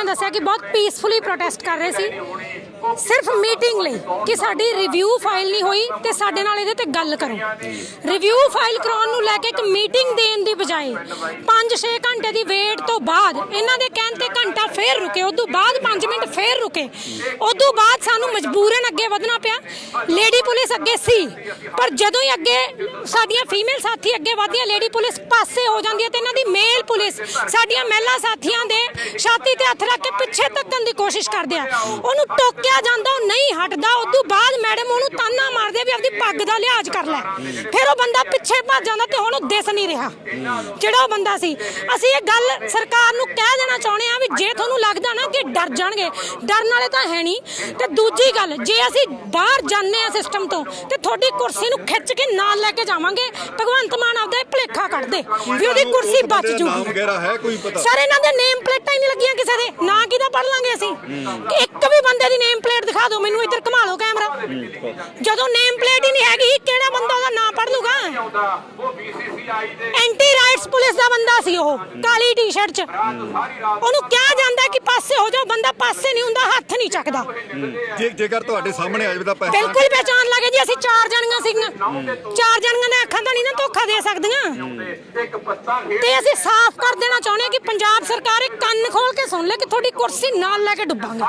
ਨੇ ਦੱਸਿਆ ਕਿ ਬਹੁਤ ਪੀਸਫੁਲੀ ਪ੍ਰੋਟੈਸਟ ਕਰ ਰਹੇ ਸੀ। ਸਿਰਫ ਮੀਟਿੰਗ ਲਈ ਕਿ ਸਾਡੀ ਰਿਵਿਊ ਫਾਈਲ ਨਹੀਂ ਹੋਈ ਤੇ ਸਾਡੇ ਨਾਲ ਇਹਦੇ ਤੇ ਗੱਲ ਕਰੋ। ਰਿਵਿਊ ਫਾਈਲ ਕਰਾਉਣ ਨੂੰ ਲੈ ਕੇ ਇੱਕ ਮੀਟਿੰਗ ਦੇਣ ਦੀ ਬਜਾਏ 5-6 ਘੰਟੇ ਦੀ ਵੇਟ ਤੋਂ ਬਾਅਦ ਇਹਨਾਂ ਦੇ ਕਹਿਣ ਤੇ ਘੰਟਾ ਫੇਰ ਰੁਕੇ, ਉਦੋਂ ਬਾਅਦ 5 ਮਿੰਟ ਫੇਰ ਰੁਕੇ। ਉਦੋਂ ਬਾਅਦ ਸਾਨੂੰ ਮਜਬੂਰਨ ਅੱਗੇ ਵਧਣਾ ਪਿਆ। ਲੇਡੀ ਪੁਲਿਸ ਅੱਗੇ ਸੀ। ਪਰ ਜਦੋਂ ਹੀ ਅੱਗੇ ਸਾਡੀਆਂ ਫੀਮੇਲ ਸਾਥੀ ਅੱਗੇ ਵਧਦੀਆਂ, ਲੇਡੀ ਪੁਲਿਸ ਪਾਸੇ ਹੋ ਜਾਂਦੀ ਹੈ ਤੇ ਇਹਨਾਂ ਦੀ ਮੇਲ ਪੁਲਿਸ, ਸਾਡੀਆਂ ਮਹਿਲਾ ਸਾਥੀਆਂ ਦੇ ਛਾਤੀ ਤੇ ਹੱਥ ਰੱਖ ਕੇ ਪਿੱਛੇ ਧੱਕਣ ਦੀ ਕੋਸ਼ਿਸ਼ ਕਰਦੇ ਆ। ਉਹਨੂੰ ਟੋਕਿਆ ਜਾਂਦਾ, ਉਹ ਨਹੀਂ ਹਟਦਾ। ਉਦੋਂ ਬਾਅਦ ਮੈਡਮ ਉਹਨੂੰ ਤਾਨਾ ਮਾਰਦੇ ਵੀ ਆਪਦੀ ਪੱਗ ਦਾ ਲਿਹਾਜ਼ ਕਰ ਲੈ। ਫਿਰ ਉਹ ਬੰਦਾ ਪਿੱਛੇ ਭੱਜ ਜਾਂਦਾ ਤੇ ਹੁਣ ਉਹ ਦਿਸ ਨਹੀਂ ਰਿਹਾ। ਜਿਹੜਾ ਉਹ ਬੰਦਾ ਸੀ। ਅਸੀਂ ਇਹ ਗੱਲ ਸਰਕਾਰ ਨੂੰ ਕਹਿ ਦੇਣਾ ਚਾਹੁੰਦੇ ਆ ਵੀ ਜੇ ਤੁਹਾਨੂੰ ਲੱਗਦਾ ਨਾ ਕਿ ਡਰ ਜਾਣਗੇ, ਡਰਨ ਵਾਲੇ ਤਾਂ ਹੈ ਨਹੀਂ। ਤੇ ਦੂਜੀ ਗੱਲ, ਜੇ ਅਸੀਂ ਬਾਹਰ ਜਾਂਦੇ ਆ ਸਿਸਟਮ ਤੋਂ ਤੇ ਤੁਹਾਡੀ ਕੁਰਸੀ ਨੂੰ ਖਿੱਚ ਕੇ ਨਾਲ ਲੈ ਕੇ ਜਾਵਾਂਗੇ, ਭਗਵੰਤ ਮਾਨ ਆਪਦਾ ਇਹ ਭੁਲੇਖਾ ਕੱਢ ਦੇ। ਵੀ ਉਹਦੀ ਕੁਰਸੀ ਬਚ ਨਾਮ ਜੂਗੀ। ਵਗੈਰਾ ਹੈ ਕੋਈ ਪਤਾ? ਸਰ ਇਹਨਾਂ ਦੇ ਨੇਮ ਪਲੇਟਾਂ ਹੀ ਨਹੀਂ ਲੱਗੀਆਂ ਕਿਸੇ ਦੇ। ਨਾਂ ਕਿਹਦਾ ਪੜ ਲਾਂਗੇ ਅਸੀਂ? ਕਿ ਇੱਕ ਵੀ ਬੰਦੇ ਦੀ ਨੇਮ ਪਲੇਟ ਦਿਖਾ ਦਿਓ ਮੈਨੂੰ ਇੱਧਰ ਘੁਮਾ ਲਓ ਕੈਮਰਾ ਜਦੋਂ ਨੇਮ ਪਲੇਟ ਹੀ ਨਹੀਂ ਹੈਗੀ ਕਿਹੜਾ ਬੰਦਾ ਉਹਦਾ ਨਾਂ ਪੜ ਲੂਗਾ ਐਂਟੀ ਰਾਈਟਸ ਪੁਲਿਸ ਦਾ ਬੰਦਾ ਸੀ ਉਹ ਕਾਲੀ ਟੀ-ਸ਼ਰਟ 'ਚ। ਉਹਨੂੰ ਕਿਹਾ ਜਾਂਦਾ ਕਿ ਪਾਸੇ ਨਹੀਂ ਚੱਕਦਾ। ਜੇ ਜੇਕਰ ਤੁਹਾਡੇ ਸਾਹਮਣੇ ਆ ਜਾਵੇ ਤਾਂ ਪਹਿਚਾਣ ਬਿਲਕੁਲ ਪਹਿਚਾਨ ਲੱਗੇ ਜੀ ਅਸੀਂ ਚਾਰ ਜਣੀਆਂ ਸੀਗੀਆਂ ਚਾਰ ਜਣੀਆਂ ਨੇ ਅੱਖਾਂ ਤਾਂ ਨਹੀਂ ਨਾ ਧੋਖਾ ਦੇ ਸਕਦੀਆਂ। ਤੇ ਅਸੀਂ ਸਾਫ਼ ਕਰ ਦੇਣਾ ਚਾਹੁੰਦੇ ਹਾਂ ਕਿ ਪੰਜਾਬ ਸਰਕਾਰ ਇਹ ਕੰਨ ਖੋਲ ਕੇ ਸੁਣ ਲੈ ਕਿ ਤੁਹਾਡੀ ਕੁਰਸੀ ਨਾਲ ਲੈ ਕੇ ਡੁੱਬਾਂਗੇ।